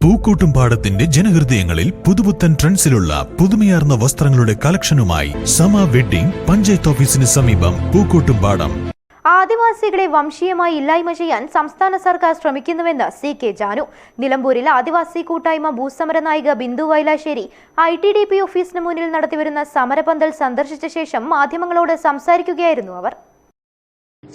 പൂക്കോട്ടുംപാടത്തിന്റെ ജനഹൃദയങ്ങളിൽ പുതുപുത്തൻ ട്രെൻഡ്സിലുള്ള പുതുമയാർന്ന വസ്ത്രങ്ങളുടെ കളക്ഷനുമായി സമ വെഡ്ഡിംഗ് പഞ്ചായത്ത് ഓഫീസിന് സമീപം പൂക്കൂട്ടും പാടം. ആദിവാസികളെ വംശീയമായി ഇല്ലായ്മ ചെയ്യാൻ സംസ്ഥാന സർക്കാർ ശ്രമിക്കുന്നുവെന്ന് സി കെ ജാനു. നിലമ്പൂരിൽ ആദിവാസി കൂട്ടായ്മ ഭൂസമര നായിക Bindu Vailassery I T D P ഓഫീസിന് മുന്നിൽ നടത്തിവരുന്ന സമരപന്തൽ സന്ദർശിച്ച ശേഷം മാധ്യമങ്ങളോട് സംസാരിക്കുകയായിരുന്നു അവർ.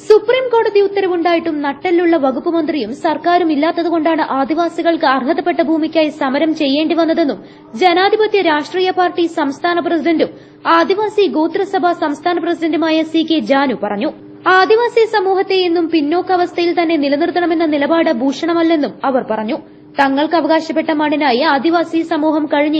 സുപ്രീം കോടതി ഉത്തരവുണ്ടായിട്ടും നട്ടെല്ലുള്ള വകുപ്പ് മന്ത്രിയും സർക്കാരും ഇല്ലാത്തതുകൊണ്ടാണ് ആദിവാസികൾക്ക് അർഹതപ്പെട്ട ഭൂമിക്കായി സമരം ചെയ്യേണ്ടി വന്നതെന്നും ജനാധിപത്യ രാഷ്ട്രീയ പാർട്ടി സംസ്ഥാന പ്രസിഡന്റും ആദിവാസി ഗോത്രസഭ സംസ്ഥാന പ്രസിഡന്റുമായ സി കെ ജാനു പറഞ്ഞു. ആദിവാസി സമൂഹത്തെ എന്നും പിന്നോക്കാവസ്ഥയിൽ തന്നെ നിലനിർത്തണമെന്ന നിലപാട് ഭൂഷണമല്ലെന്നും അവർ പറഞ്ഞു. തങ്ങൾക്ക് അവകാശപ്പെട്ട മണ്ണിനായി ആദിവാസി സമൂഹം കഴിഞ്ഞ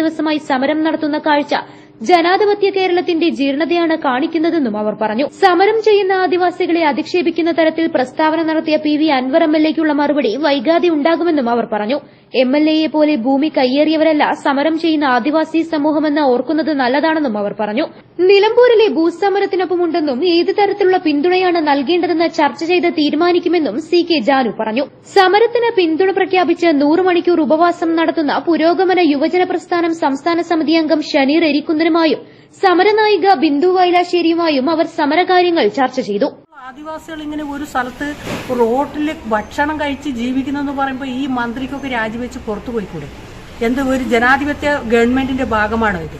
ദിവസമായി സമരം നടത്തുന്ന കാഴ്ച ജനാധിപത്യ കേരളത്തിന്റെ ജീർണതയാണ് കാണിക്കുന്നതെന്നും അവർ പറഞ്ഞു. സമരം ചെയ്യുന്ന ആദിവാസികളെ അധിക്ഷേപിക്കുന്ന തരത്തിൽ പ്രസ്താവന നടത്തിയ P V Anvar M L മറുപടി വൈകാതെ ഉണ്ടാകുമെന്നും അവർ പറഞ്ഞു. എം എൽ എയെ പോലെ ഭൂമി കയ്യേറിയവരല്ല സമരം ചെയ്യുന്ന ആദിവാസി സമൂഹമെന്ന് ഓർക്കുന്നത് നല്ലതാണെന്നും അവർ പറഞ്ഞു. നിലമ്പൂരിലെ ഭൂസമരത്തിനൊപ്പമുണ്ടെന്നും ഏത് തരത്തിലുള്ള പിന്തുണയാണ് നൽകേണ്ടതെന്ന് ചർച്ച ചെയ്ത് തീരുമാനിക്കുമെന്നും സി കെ ജാനു പറഞ്ഞു. സമരത്തിന് പിന്തുണ പ്രഖ്യാപിച്ച് നൂറ് മണിക്കൂർ ഉപവാസം നടത്തുന്ന പുരോഗമന യുവജന പ്രസ്ഥാനം സംസ്ഥാന സമിതി അംഗം ഷനീർ എരിക്കുന്നനുമായും സമരനായിക ബിന്ദു വൈലാശ്ശേരിയുമായും അവർ സമരകാര്യങ്ങൾ ചർച്ച ചെയ്തു. ആദിവാസികൾ ഇങ്ങനെ ഒരു സ്ഥലത്ത് റോട്ടിൽ ഭക്ഷണം കഴിച്ച് ജീവിക്കുന്നെന്ന് പറയുമ്പോൾ ഈ മന്ത്രിക്കൊക്കെ രാജിവെച്ച് പുറത്തു പോയിക്കൂടെ? എന്ത് ഒരു ജനാധിപത്യ ഗവൺമെന്റിന്റെ ഭാഗമാണ് ഇത്?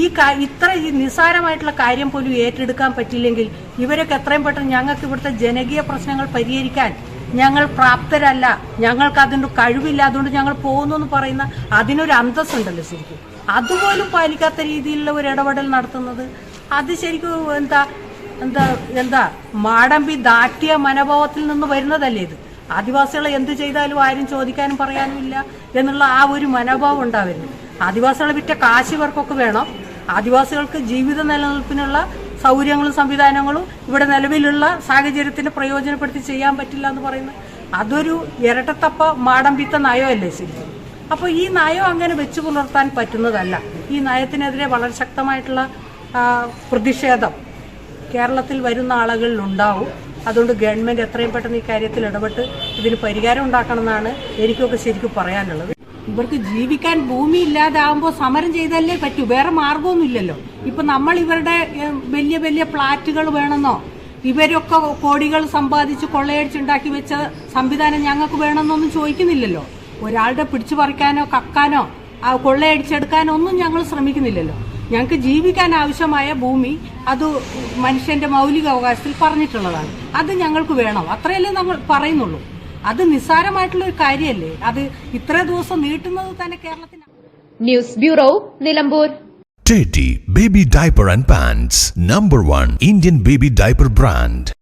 ഈ ഇത്ര നിസ്സാരമായിട്ടുള്ള കാര്യം പോലും ഏറ്റെടുക്കാൻ പറ്റില്ലെങ്കിൽ ഇവരൊക്കെ എത്രയും പെട്ടെന്ന് ഞങ്ങൾക്ക് ഇവിടുത്തെ ജനകീയ പ്രശ്നങ്ങൾ പരിഹരിക്കാൻ ഞങ്ങൾ പ്രാപ്തരല്ല. ഞങ്ങൾക്ക് അതിന്റെ കഴിവില്ല. അതുകൊണ്ട് ഞങ്ങൾ പോകുന്നു എന്ന് പറയുന്ന അതിനൊരു അന്തസ്സുണ്ടല്ലോ ശരിക്കും. അതുപോലും പാലിക്കാത്ത രീതിയിലുള്ള ഒരു ഇടപെടൽ നടത്തുന്നത്. അത് ശരിക്കും എന്താ എന്താ എന്താ മാടമ്പി ദാട്ടിയ മനോഭാവത്തിൽ നിന്ന് വരുന്നതല്ലേ ഇത്? ആദിവാസികളെ എന്ത് ചെയ്താലും ആരും ചോദിക്കാനും പറയാനും ഇല്ല എന്നുള്ള ആ ഒരു മനോഭാവം ഉണ്ടാവരുത്. ആദിവാസികളെ വിറ്റ കാശ് ഇവർക്കൊക്കെ വേണം. ആദിവാസികൾക്ക് ജീവിത നിലനിൽപ്പിനുള്ള സൗകര്യങ്ങളും സംവിധാനങ്ങളും ഇവിടെ നിലവിലുള്ള സാഹചര്യത്തിന് പ്രയോജനപ്പെടുത്തി ചെയ്യാൻ പറ്റില്ല എന്ന് പറയുന്നത് അതൊരു ഇരട്ടത്തപ്പ മാടമ്പിത്ത നയമല്ലേ ശരിക്കും അപ്പോൾ ഈ നയം അങ്ങനെ വെച്ചു പുലർത്താൻ പറ്റുന്നതല്ല. ഈ നയത്തിനെതിരെ വളരെ ശക്തമായിട്ടുള്ള പ്രതിഷേധം. കേരളത്തിൽ വരുന്ന ആളുകളിൽ ഉണ്ടാവും. അതുകൊണ്ട് ഗവൺമെന്റ് എത്രയും പെട്ടെന്ന് ഈ കാര്യത്തിൽ ഇടപെട്ട് ഇതിന് പരിഹാരം ഉണ്ടാക്കണമെന്നാണ് എനിക്കൊക്കെ ശരിക്കും പറയാനുള്ളത്. ഇവർക്ക് ജീവിക്കാൻ ഭൂമി ഇല്ലാതാവുമ്പോൾ സമരം ചെയ്തല്ലേ പറ്റൂ? വേറെ മാർഗമൊന്നുമില്ലല്ലോ. ഇപ്പൊ നമ്മൾ ഇവരുടെ വലിയ വലിയ പ്ലാറ്റുകൾ വേണമെന്നോ ഇവരൊക്കെ കോടികൾ സമ്പാദിച്ച് കൊള്ളയടിച്ചുണ്ടാക്കി വെച്ച സംവിധാനം ഞങ്ങൾക്ക് വേണമെന്നൊന്നും ചോദിക്കുന്നില്ലല്ലോ. ഒരാളുടെ പിടിച്ചു പറിക്കാനോ കക്കാനോ കൊള്ളയടിച്ചെടുക്കാനോ ഒന്നും ഞങ്ങൾ ശ്രമിക്കുന്നില്ലല്ലോ. ഞങ്ങൾക്ക് ജീവിക്കാൻ ആവശ്യമായ ഭൂമി അത് മനുഷ്യന്റെ മൗലിക അവകാശത്തിൽ പറഞ്ഞിട്ടുള്ളതാണ്. അത് ഞങ്ങൾക്ക് വേണം. അത്രയല്ലേ നമ്മൾ പറയുന്നുള്ളൂ. അത് നിസ്സാരമായിട്ടുള്ള ഒരു കാര്യമല്ലേ അത് ഇത്ര ദിവസം നീട്ടുന്നത് തന്നെ കേരളത്തിന് news bureau Nilambur. Teddy Baby Diaper and Pants Number 1 Indian Baby Diaper Brand.